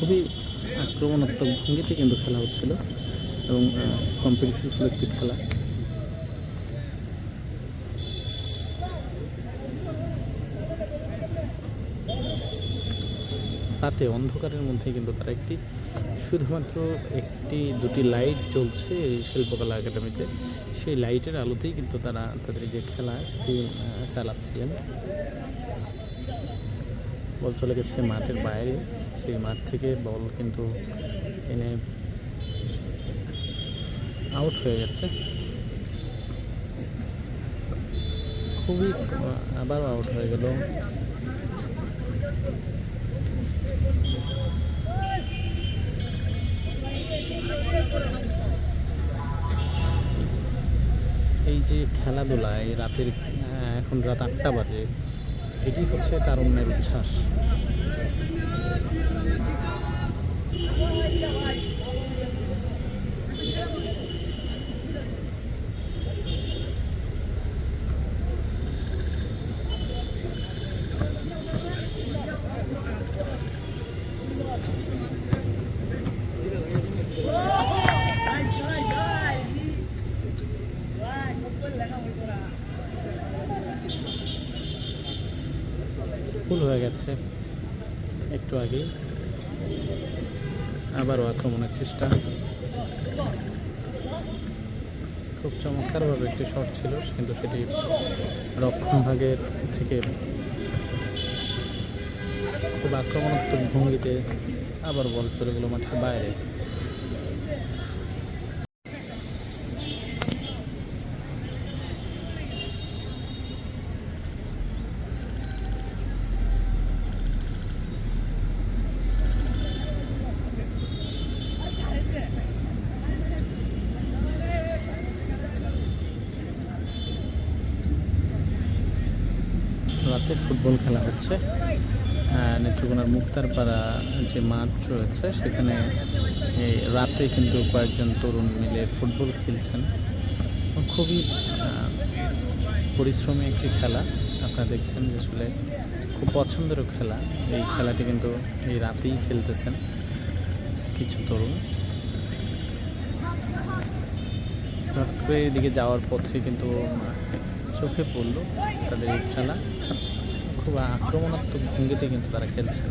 খুবই আক্রমণাত্মক ভঙ্গিতে কিন্তু খেলা হচ্ছিল এবং কম্পিটিশন ছিল একটি খেলা। রাতে অন্ধকারের মধ্যে কিন্তু তারা একটি, শুধুমাত্র একটি, দুটি লাইট জ্বলছে শিল্পকলা একাডেমিতে সেই লাইটের আলোতেই কিন্তু তারা তাদের যে খেলা, সেটি চালাচ্ছিলেন। বল চলে গেছে মাঠের বাইরে। সেই মাঠ থেকে বল কিন্তু এনে আউট হয়ে গেছে। খুবই আবার আউট হয়ে গেল। এই যে খেলাধুলা, এই রাতের এখন রাত আটটা বাজে। এটি হচ্ছে তারুণ্যের উচ্ছ্বাস। ফুল হয়ে গেছে। একটু আগেই। আবারও আক্রমণের চেষ্টা। খুব চমৎকারভাবে একটি শট ছিল, কিন্তু সেটি রক্ষণ ভাগের থেকে খুব আক্রমণাত্মক ভঙ্গিতে আবার বল চলে গেল মাঠের বাইরে। রাতে ফুটবল খেলা হচ্ছে। নেত্রকোনার মুক্তারপাড়া যে মাঠ রয়েছে, সেখানে এই রাতে কিন্তু কয়েকজন তরুণ মিলে ফুটবল খেলছেন। খুবই পরিশ্রমী একটি খেলা। আপনারা দেখছেন যে আসলে খুব পছন্দেরও খেলা। এই খেলাটি কিন্তু এই রাতেই খেলতেছেন কিছু তরুণ। হঠাৎ করে এদিকে যাওয়ার পথে কিন্তু চোখে পড়ল তাদের এই খেলা। খুব আক্রমণাত্মক ভঙ্গিতে কিন্তু তারা খেলছেন।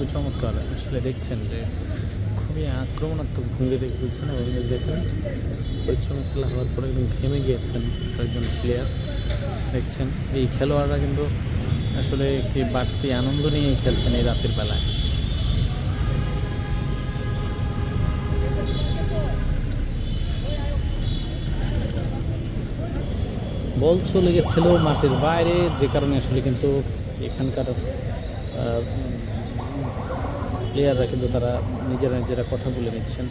খুবই চমৎকার। আসলে দেখছেন যে খুবই আক্রমণাত্মক ভঙ্গিতে খেলছেন এবং দেখুন। পরিশ্রম খেলা হওয়ার পরে কিন্তু ঘেমে গিয়েছেন কয়েকজন প্লেয়ার দেখছেন, এই খেলোয়াড়রা কিন্তু আসলে একটি বাড়তি আনন্দ নিয়েই খেলছেন এই রাতের বেলায়। বল চলে গেছিল মাঠের বাইরে, যে কারণে আসলে কিন্তু এখানকার প্লেয়াররা কিন্তু তারা নিজেরা নিজেরা কথা বলে নিচ্ছেন।